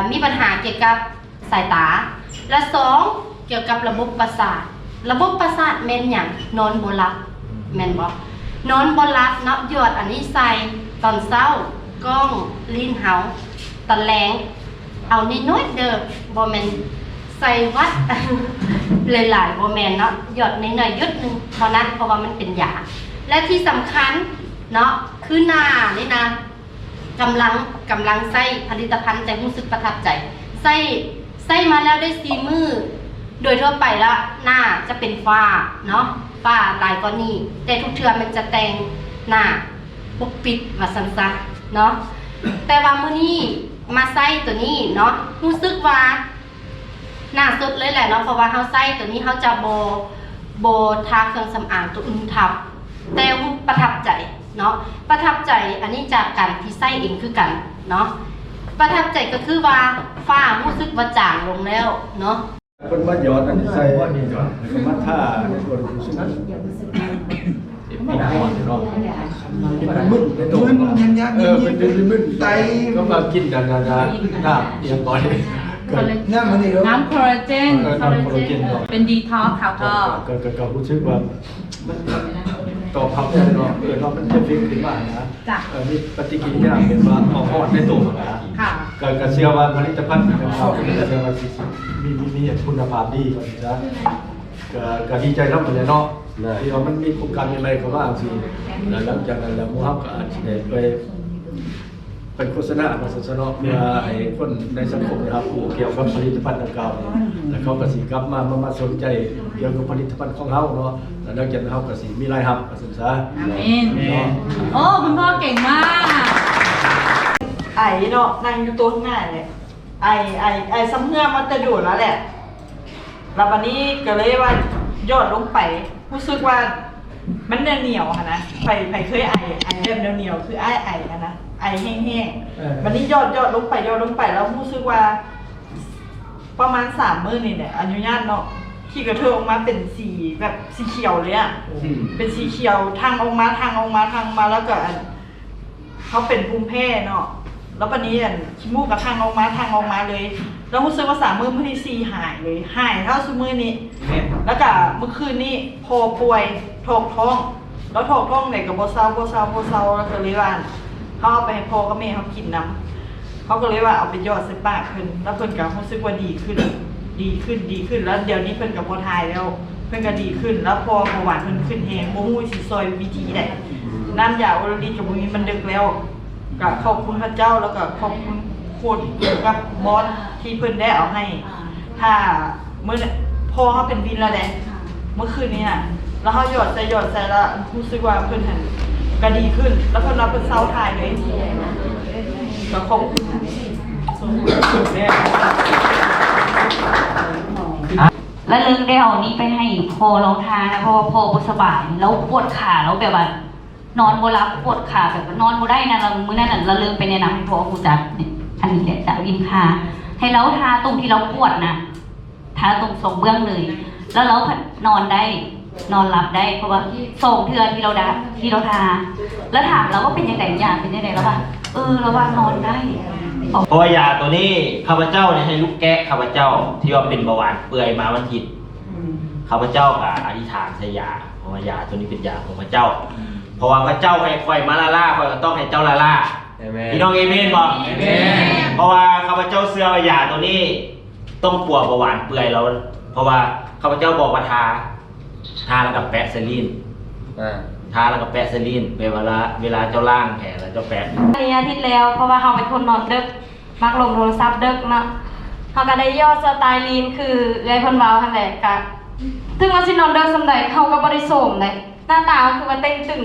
อมีปัญหาเกี่ยวกับสายตา และสองเกี่ยวกับระบบประสาท ระบบประสาทแม่นอย่างนอนบ่หลับแม่นบ่นอนบ่หลับเนาะหยอดอันนี้ใส่ตอนเช้ากล้องลิ้นเฮาตอนแรงเอานิดน้อยเด้อบ่แม่นใส่วัดหลายๆบ่แม่นเนาะหยอดนิดหน่อยๆหยุดหนึงเท่านั้นเพราะว่ามันเป็นยาและที่สำคัญเนาะคือหน้านี่นะ กำลังกำลังใส่ผลิตภัณฑ์ใจรู้สึกประทับใจใส่ใส่มาแล้วได้สีมือโดยทั่วไปแล้วหน้าจะเป็นฝ้าเนาะฝ้าลายก็นี่แต่ทุกเทือมันจะแต่งหน้าปกปิดว่าสันซะเนาะแต่ว่ามื้อนี้มาใส่ตัวนี้เนาะรู้สึกว่าหน้าสุดเลยแหละเนาะเพราะว่าเฮาใส่ตัวนี้เฮาจะโบโบทาเครื่องสำอางตัวอื่นทับแต่ประทับใจ เนาะประทับใจอันนี้จากการที่ใส่เองคือกันเนาะประทับใจก็คือว่าฝ้ารู้สึกว่าจางลงแล้วเนาะคนมาหยอดอันนี้ใส่ว่านี่ก่อนแล้วก็มาท่าในส่วนซึ่งมันมีหอนเนาะมันมึนในตัวมึนยังยักเออเป็นเป็นมึนไตก็มากินกันนะนะหน้าเอียงบ่อยเกิดเนี่ยมันนี่แล้วน้ำคอลลาเจนเออทำโคโลเจนเนาะเป็นดีท็อกซ์ค่ะก็ก็ก็ก็รู้สึกว่ามัน ตอบรับได้เนาะเออเนาะมันจะฟิกขึ้นมานะจ้ะ เออมีปฏิกิริยาเป็นว่าออกฮอดในตัวนะค่ะก็ก็เชื่อว่าผลิตภัณฑ์ของเราก็เชื่อว่าสิมีมีมีคุณภาพดีกว่านี้นะก็ก็ดีใจรับเหมือนกันเนาะที่ว่ามันมีโครงการใหม่ๆเข้ามาสิแล้วหลังจากนั้นแล้วหมู่ฮับก็อาจจะได้ไป เป็นโฆษณามาสนอเพื่อให้คนในสังคมนะครับผู้เกี่ยวกับผลิตภัณฑ์ดังกล่าวเนี่ยแล้วเขาก็สิกลับมามามาสนใจเกี่ยวกับผลิตภัณฑ์ของเขาเนาะแล้วหลังจากนั้นเขาก็สิมีรายรับก็สนซะอาเมนโอ้คุณพ่อเก่งมากไอ้เนาะนั่งอยู่โต๊ะข้างหน้าเลยไอ้ไอ้ไอ้ซ้ำเงื่อมันจะดูดแล้วแหละแล้ววันนี้ก็เลยว่ายอดลงไปรู้สึกว่ามันเหนียวๆค่ะนะไผ่ไผ่เคยไอไอแบบเหนียวๆคือไอไออะนะ ไอแห้งเออ ๆวันนี้ยอดยอดลงไปยอดลงไปแล้วรู้สึกว่า ประมาณสามมื้อนี่เนี่ยอนุญาตเนาะที่กระเทอออกมาเป็นสีแบบสีเขียวเลยอะเป็นสีเขียวทางออกมาทางออกมาทางมาแล้วก็อันเขาเป็นภูมิแพ้เนาะแล้วปันนี้อันขี้มูกกับทางออกมาทางออกมาเลย แล้วรู้สึกว่าสามมือมื่อที่สี่หายเลยหายเท่าซุมือนี้แล้วก็เมื่อคืนนี้พอป่วยถอกท้อง แล้วถอกท้องไหนกับโบเซาโบเซาโบเซาแล้วก็เลยว่า เขาเอาไปให้พ่อกับแม่เขากินน้ำเขาก็เลยว่าเอาไปยอดใส่ปากเพิ่นแล้วเพิ่นก็รู้สึกว่าดีขึ้น ดีขึ้นดีขึ้นแล้วเดี๋ยวนี้เพิ่นกับพอทายแล้ว เพิ่นก็ดีขึ้น แล้วพอเบาหวานเพิ่นขึ้นแฮงบ่ฮู้สิซอยวิธีใดน้ำยาโอรลิตกับบ่มีมันดึกแล้วก็ขอบคุณพระเจ้าแล้วก็ขอบคุณโคนเกี่ยวกับบอสที่เพิ่นได้เอาให้ ถ้าเมื่อพ่อเขาเป็นวินแล้วแหละเมื่อคืนนี้น่ะแล้วเขาหยอดใส่หยอดใส่แล้วรู้สึกว่าเพิ่นหัน ก็ดีขึ้น แล้วเพิ่นรับเพิ่นเศร้าทายเลยก็ขอบคุณแม่แล้วเรื่องได้เอานี้ไปให้พอลองทานนะเพราะว่าพอบ่สบายแล้วปวดขาแล้วแบบว่านอนบ่หลับปวดขาแบบนอนบ่ได้นะเรามื้อนั้นเราเริ่มไปแนะนำให้พ่อกูจักเนี่ยอันนี้แหละจะวินคาให้เราทาตรงที่เราปวดนะทาตรงสองเบื้องเลย แล้วเรานอนได้ นอนหลับได้เพราะว่าสองเทือที่เราดาที่เราทา แล้วถามเราว่าเป็นยังไงอย่างเป็นยังไงแล้วว่าเออเราว่านอนได้เพราะว่ายาตัวนี้ข้าพเจ้าเนี่ยให้ลูกแกะข้าพเจ้า ที่ว่าเป็นเบาหวานเปื่อยมาวันอาทิตย์ข้าพเจ้ากับอธิษฐานใส่ยาเพราะว่ายาตัวนี้เป็นยาของพระเจ้า เพราะว่าพระเจ้าให้คอยมาลาล่าคอยก็ต้องให้เจ้าลาล่าพี่น้องเอเมนบอกเพราะว่าข้าพเจ้าเชื่อว่ายาตัวนี้ ต้องปัวเบาหวานเปื่อยแล้วเพราะว่าข้าพเจ้าบอกว่าทา ทาแล้วกับแปะเซลีนทาแล้วกับแปะเซลีนเวลาเวลาเจ้าล่างแผลแล้วเจ้าแปะอันนี้อาทิตย์แล้วเพราะว่าเขาเป็นคนนอนดึก มักลงโทรศัพท์ดึกเนาะเขาก็ได้ยอดสไตล์ลีนคือเอ้อยเพิ่นเว้าหั่นแหละก็ถึงว่าสินอนดึกสำใดเขาก็บ่ได้โสมเลยหน้าตาคือว่าเต้นตึง